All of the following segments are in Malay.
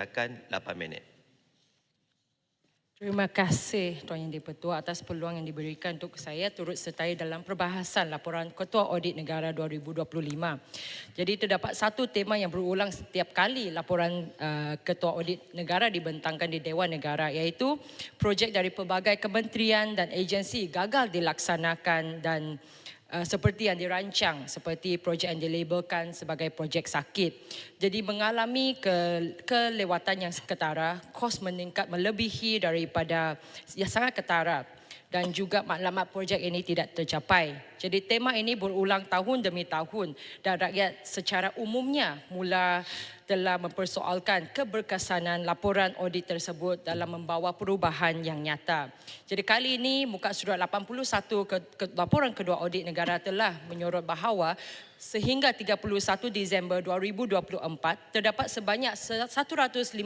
Akan 8 minit. Terima kasih Tuan Yang di-Pertua atas peluang yang diberikan untuk saya turut sertai dalam perbahasan laporan Ketua Audit Negara 2025. Jadi terdapat satu tema yang berulang setiap kali laporan uh, Ketua Audit Negara dibentangkan di Dewan Negara iaitu projek dari pelbagai kementerian dan agensi gagal dilaksanakan dan Uh, seperti yang dirancang seperti projek yang dilabelkan sebagai projek sakit. Jadi mengalami ke, kelewatan yang ketara, kos meningkat melebihi daripada yang sangat ketara dan juga maklumat projek ini tidak tercapai. Jadi tema ini berulang tahun demi tahun dan rakyat secara umumnya mula telah mempersoalkan keberkesanan laporan audit tersebut dalam membawa perubahan yang nyata. Jadi kali ini muka surat 81 ke, ke laporan kedua audit negara telah menyorot bahawa sehingga 31 Disember 2024 terdapat sebanyak 157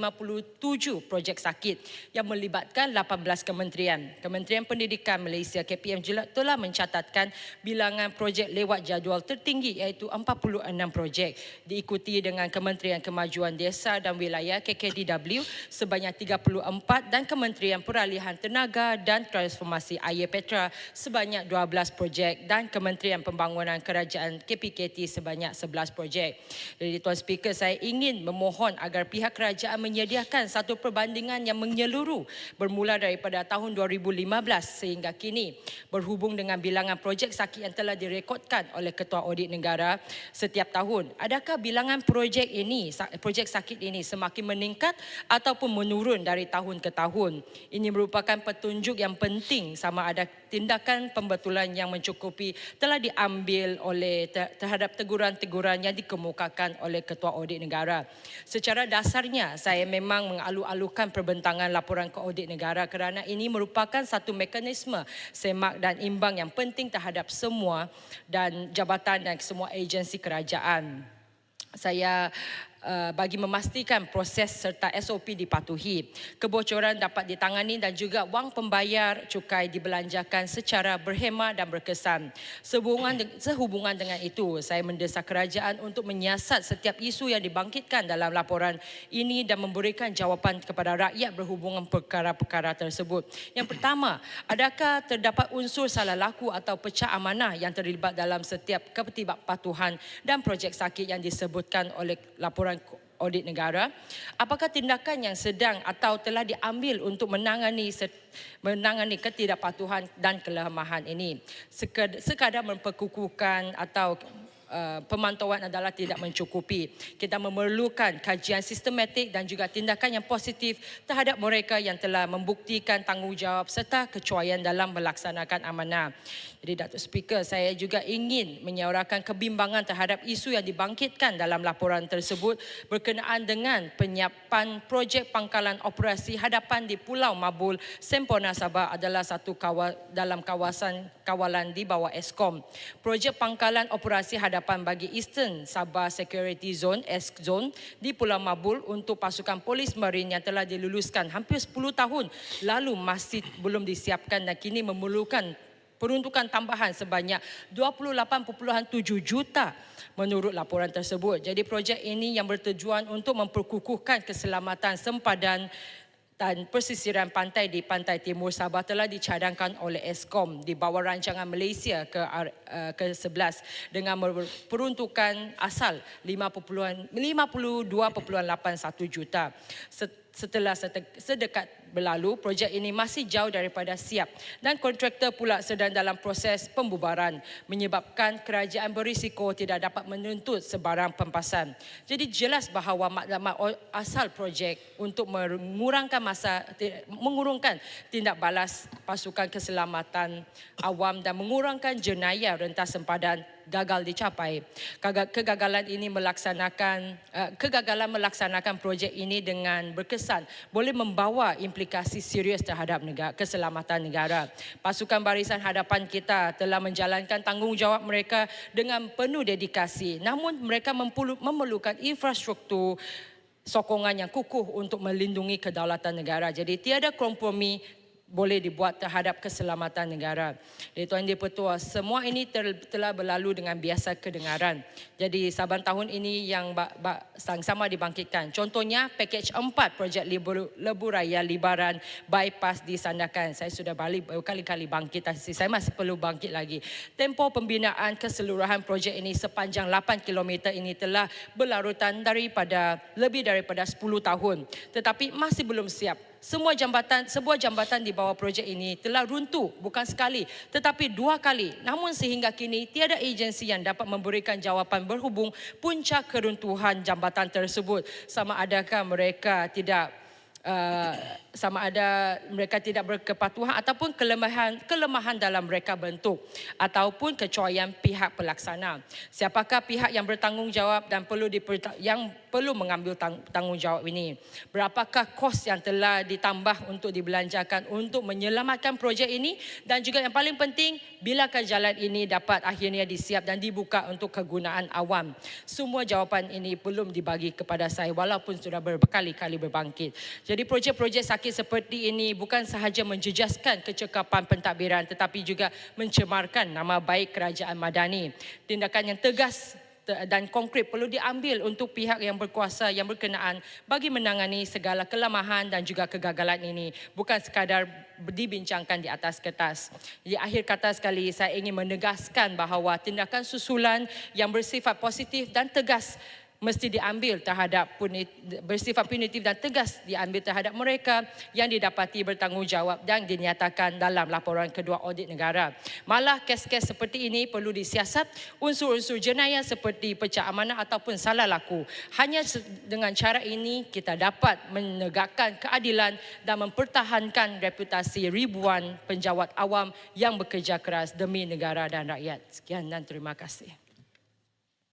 projek sakit yang melibatkan 18 kementerian. Kementerian Pendidikan Malaysia KPM telah mencatatkan bilangan projek lewat jadual tertinggi iaitu 46 projek diikuti dengan Kementerian Kemajuan Desa dan Wilayah KKDW sebanyak 34 dan Kementerian Peralihan Tenaga dan Transformasi Air Petra sebanyak 12 projek dan Kementerian Pembangunan Kerajaan KPKT sebanyak 11 projek. Jadi Tuan Speaker saya ingin memohon agar pihak kerajaan menyediakan satu perbandingan yang menyeluruh bermula daripada tahun 2015 sehingga kini berhubung dengan bilangan projek sakit sakit yang telah direkodkan oleh Ketua Audit Negara setiap tahun. Adakah bilangan projek ini, projek sakit ini semakin meningkat ataupun menurun dari tahun ke tahun? Ini merupakan petunjuk yang penting sama ada tindakan pembetulan yang mencukupi telah diambil oleh terhadap teguran-teguran yang dikemukakan oleh Ketua Audit Negara. Secara dasarnya, saya memang mengalu-alukan perbentangan laporan ke audit negara kerana ini merupakan satu mekanisme semak dan imbang yang penting terhadap semua dan jabatan dan semua agensi kerajaan. Saya bagi memastikan proses serta SOP dipatuhi. Kebocoran dapat ditangani dan juga wang pembayar cukai dibelanjakan secara berhemah dan berkesan. Sehubungan, sehubungan dengan itu, saya mendesak kerajaan untuk menyiasat setiap isu yang dibangkitkan dalam laporan ini dan memberikan jawapan kepada rakyat berhubungan perkara-perkara tersebut. Yang pertama, adakah terdapat unsur salah laku atau pecah amanah yang terlibat dalam setiap ketidakpatuhan dan projek sakit yang disebutkan oleh laporan laporan audit negara apakah tindakan yang sedang atau telah diambil untuk menangani menangani ketidakpatuhan dan kelemahan ini? Sekadar memperkukuhkan atau Uh, pemantauan adalah tidak mencukupi. Kita memerlukan kajian sistematik dan juga tindakan yang positif terhadap mereka yang telah membuktikan tanggungjawab serta kecuaian dalam melaksanakan amanah. Jadi Datuk Speaker, saya juga ingin menyuarakan kebimbangan terhadap isu yang dibangkitkan dalam laporan tersebut berkenaan dengan penyiapan projek pangkalan operasi hadapan di Pulau Mabul, Sempurna Sabah adalah satu kawal, dalam kawasan kawalan di bawah ESKOM. Projek pangkalan operasi hadapan hadapan bagi Eastern Sabah Security Zone ESK Zone di Pulau Mabul untuk pasukan polis marine yang telah diluluskan hampir 10 tahun lalu masih belum disiapkan dan kini memerlukan peruntukan tambahan sebanyak 28.7 juta menurut laporan tersebut. Jadi projek ini yang bertujuan untuk memperkukuhkan keselamatan sempadan dan persisiran pantai di pantai timur Sabah telah dicadangkan oleh Eskom di bawah rancangan Malaysia ke uh, ke-11 dengan peruntukan asal 52.81 juta. Setelah sedekat berlalu, projek ini masih jauh daripada siap dan kontraktor pula sedang dalam proses pembubaran menyebabkan kerajaan berisiko tidak dapat menuntut sebarang pempasan. Jadi jelas bahawa maklumat asal projek untuk mengurangkan masa mengurungkan tindak balas pasukan keselamatan awam dan mengurangkan jenayah rentas sempadan gagal dicapai. Kegagalan ini melaksanakan uh, kegagalan melaksanakan projek ini dengan berkesan boleh membawa implikasi serius terhadap negara, keselamatan negara. Pasukan barisan hadapan kita telah menjalankan tanggungjawab mereka dengan penuh dedikasi. Namun mereka memerlukan infrastruktur sokongan yang kukuh untuk melindungi kedaulatan negara. Jadi tiada kompromi boleh dibuat terhadap keselamatan negara. Jadi Tuan Yang Pertua, semua ini ter, telah berlalu dengan biasa kedengaran. Jadi saban tahun ini yang ba, ba, sama dibangkitkan. Contohnya pakej 4 projek Lebu, Lebu Raya Libaran bypass disandarkan. Saya sudah balik berkali-kali bangkit. Saya masih perlu bangkit lagi. Tempoh pembinaan keseluruhan projek ini sepanjang 8 km ini telah berlarutan daripada lebih daripada 10 tahun. Tetapi masih belum siap semua jambatan sebuah jambatan di bawah projek ini telah runtuh bukan sekali tetapi dua kali. Namun sehingga kini tiada agensi yang dapat memberikan jawapan berhubung puncak keruntuhan jambatan tersebut. Sama adakah mereka? Tidak uh, sama ada mereka tidak berkepatuhan ataupun kelemahan kelemahan dalam mereka bentuk ataupun kecuaian pihak pelaksana. Siapakah pihak yang bertanggungjawab dan perlu yang perlu mengambil tang tanggungjawab ini? Berapakah kos yang telah ditambah untuk dibelanjakan untuk menyelamatkan projek ini dan juga yang paling penting bilakah jalan ini dapat akhirnya disiap dan dibuka untuk kegunaan awam? Semua jawapan ini belum dibagi kepada saya walaupun sudah berkali-kali berbangkit. Jadi projek-projek sakit sakit seperti ini bukan sahaja menjejaskan kecekapan pentadbiran tetapi juga mencemarkan nama baik kerajaan madani. Tindakan yang tegas dan konkret perlu diambil untuk pihak yang berkuasa yang berkenaan bagi menangani segala kelemahan dan juga kegagalan ini bukan sekadar dibincangkan di atas kertas. Di akhir kata sekali saya ingin menegaskan bahawa tindakan susulan yang bersifat positif dan tegas mesti diambil terhadap punit, bersifat punitif dan tegas diambil terhadap mereka yang didapati bertanggungjawab dan dinyatakan dalam laporan kedua audit negara. Malah kes-kes seperti ini perlu disiasat unsur-unsur jenayah seperti pecah amanah ataupun salah laku. Hanya dengan cara ini kita dapat menegakkan keadilan dan mempertahankan reputasi ribuan penjawat awam yang bekerja keras demi negara dan rakyat. Sekian dan terima kasih.